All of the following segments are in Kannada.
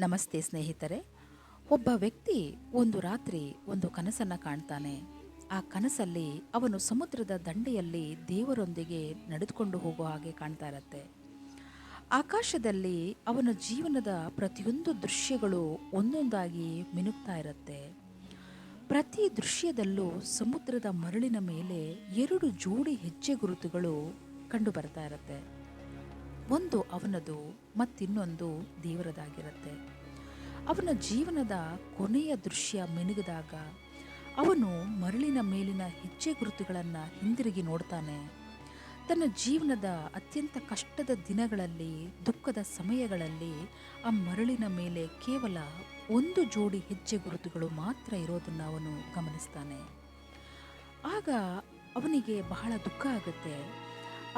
ನಮಸ್ತೆ ಸ್ನೇಹಿತರೆ. ಒಬ್ಬ ವ್ಯಕ್ತಿ ಒಂದು ರಾತ್ರಿ ಒಂದು ಕನಸನ್ನು ಕಾಣ್ತಾನೆ. ಆ ಕನಸಲ್ಲಿ ಅವನು ಸಮುದ್ರದ ದಂಡೆಯಲ್ಲಿ ದೇವರೊಂದಿಗೆ ನಡೆದುಕೊಂಡು ಹೋಗೋ ಹಾಗೆ ಕಾಣ್ತಾ ಇರತ್ತೆ. ಆಕಾಶದಲ್ಲಿ ಅವನ ಜೀವನದ ಪ್ರತಿಯೊಂದು ದೃಶ್ಯಗಳು ಒಂದೊಂದಾಗಿ ಮಿನುಕ್ತಾ ಇರುತ್ತೆ. ಪ್ರತಿ ದೃಶ್ಯದಲ್ಲೂ ಸಮುದ್ರದ ಮರಳಿನ ಮೇಲೆ ಎರಡು ಜೋಡಿ ಹೆಜ್ಜೆ ಗುರುತುಗಳು ಕಂಡು ಬರ್ತಾ ಇರತ್ತೆ. ಒಂದು ಅವನದು ಮತ್ತಿನ್ನೊಂದು ದೇವರದಾಗಿರುತ್ತೆ. ಅವನ ಜೀವನದ ಕೊನೆಯ ದೃಶ್ಯ ಮಿನುಗಿದಾಗ ಅವನು ಮರಳಿನ ಮೇಲಿನ ಹೆಜ್ಜೆ ಗುರುತುಗಳನ್ನು ಹಿಂದಿರುಗಿ ನೋಡ್ತಾನೆ. ತನ್ನ ಜೀವನದ ಅತ್ಯಂತ ಕಷ್ಟದ ದಿನಗಳಲ್ಲಿ, ದುಃಖದ ಸಮಯಗಳಲ್ಲಿ ಆ ಮರಳಿನ ಮೇಲೆ ಕೇವಲ ಒಂದು ಜೋಡಿ ಹೆಜ್ಜೆ ಗುರುತುಗಳು ಮಾತ್ರ ಇರೋದನ್ನು ಅವನು ಗಮನಿಸ್ತಾನೆ. ಆಗ ಅವನಿಗೆ ಬಹಳ ದುಃಖ ಆಗುತ್ತೆ.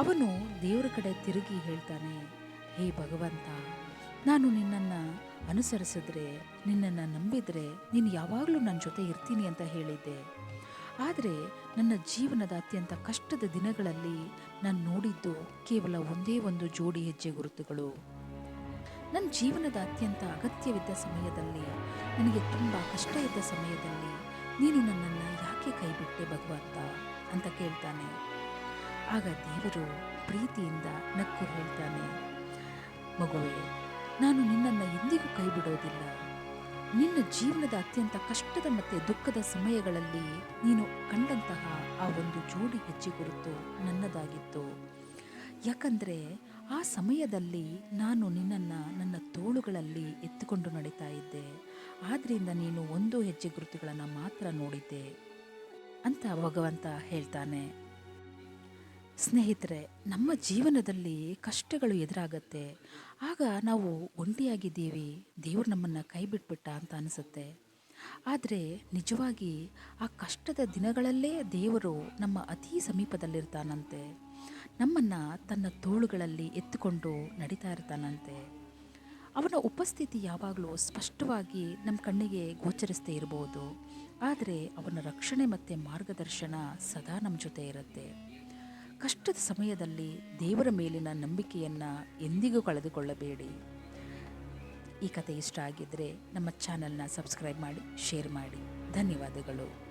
ಅವನು ದೇವರ ಕಡೆ ತಿರುಗಿ ಹೇಳ್ತಾನೆ, ಹೇ ಭಗವಂತ, ನಾನು ನಿನ್ನನ್ನು ಅನುಸರಿಸಿದ್ರೆ, ನಿನ್ನನ್ನು ನಂಬಿದರೆ ನೀನು ಯಾವಾಗಲೂ ನನ್ನ ಜೊತೆ ಇರ್ತೀನಿ ಅಂತ ಹೇಳಿದ್ದೆ. ಆದರೆ ನನ್ನ ಜೀವನದ ಅತ್ಯಂತ ಕಷ್ಟದ ದಿನಗಳಲ್ಲಿ ನಾನು ನೋಡಿದ್ದು ಕೇವಲ ಒಂದೇ ಒಂದು ಜೋಡಿ ಹೆಜ್ಜೆ ಗುರುತುಗಳು. ನನ್ನ ಜೀವನದ ಅತ್ಯಂತ ಅಗತ್ಯವಿದ್ದ ಸಮಯದಲ್ಲಿ, ನನಗೆ ತುಂಬ ಕಷ್ಟ ಇದ್ದ ಸಮಯದಲ್ಲಿ ನೀನು ನನ್ನನ್ನು ಯಾಕೆ ಕೈಬಿಟ್ಟೆ ಭಗವಂತ? ಅಂತ ಕೇಳ್ತಾನೆ. ಆಗ ದೇವರು ಪ್ರೀತಿಯಿಂದ ನಕ್ಕು ಹೇಳ್ತಾನೆ, ಮಗುವೆ, ನಾನು ನಿನ್ನನ್ನು ಎಂದಿಗೂ ಕೈ ಬಿಡೋದಿಲ್ಲ ನಿನ್ನ ಜೀವನದ ಅತ್ಯಂತ ಕಷ್ಟದ ಮತ್ತು ದುಃಖದ ಸಮಯಗಳಲ್ಲಿ ನೀನು ಕಂಡಂತಹ ಆ ಒಂದು ಜೋಡಿ ಹೆಜ್ಜೆ ಗುರುತು ನನ್ನದಾಗಿತ್ತು. ಯಾಕಂದರೆ ಆ ಸಮಯದಲ್ಲಿ ನಾನು ನಿನ್ನನ್ನು ನನ್ನ ತೋಳುಗಳಲ್ಲಿ ಎತ್ತಿಕೊಂಡು ನಡೀತಾ ಇದ್ದೆ. ಆದ್ದರಿಂದ ನೀನು ಒಂದು ಹೆಜ್ಜೆ ಗುರುತುಗಳನ್ನು ಮಾತ್ರ ನೋಡಿದ್ದೆ, ಅಂತ ಭಗವಂತ ಹೇಳ್ತಾನೆ. ಸ್ನೇಹಿತರೆ, ನಮ್ಮ ಜೀವನದಲ್ಲಿ ಕಷ್ಟಗಳು ಎದುರಾಗತ್ತೆ. ಆಗ ನಾವು ಒಂಟಿಯಾಗಿದ್ದೀವಿ, ದೇವರು ನಮ್ಮನ್ನು ಕೈ ಬಿಟ್ಬಿಟ್ಟ ಅಂತ ಅನಿಸುತ್ತೆ. ಆದರೆ ನಿಜವಾಗಿ ಆ ಕಷ್ಟದ ದಿನಗಳಲ್ಲೇ ದೇವರು ನಮ್ಮ ಅತೀ ಸಮೀಪದಲ್ಲಿರ್ತಾನಂತೆ. ನಮ್ಮನ್ನು ತನ್ನ ತೋಳುಗಳಲ್ಲಿ ಎತ್ತುಕೊಂಡು ನಡೀತಾ ಇರ್ತಾನಂತೆ. ಅವನ ಉಪಸ್ಥಿತಿ ಯಾವಾಗಲೂ ಸ್ಪಷ್ಟವಾಗಿ ನಮ್ಮ ಕಣ್ಣಿಗೆ ಗೋಚರಿಸ್ತೇ ಇರಬಹುದು ಆದರೆ ಅವನ ರಕ್ಷಣೆ ಮತ್ತು ಮಾರ್ಗದರ್ಶನ ಸದಾ ನಮ್ಮ ಜೊತೆ ಇರುತ್ತೆ. ಕಷ್ಟದ ಸಮಯದಲ್ಲಿ ದೇವರ ಮೇಲಿನ ನಂಬಿಕೆಯನ್ನು ಎಂದಿಗೂ ಕಳೆದುಕೊಳ್ಳಬೇಡಿ. ಈ ಕತೆ ಇಷ್ಟ ಆಗಿದ್ದರೆ ನಮ್ಮ ಚಾನಲ್ನ ಸಬ್ಸ್ಕ್ರೈಬ್ ಮಾಡಿ, ಶೇರ್ ಮಾಡಿ. ಧನ್ಯವಾದಗಳು.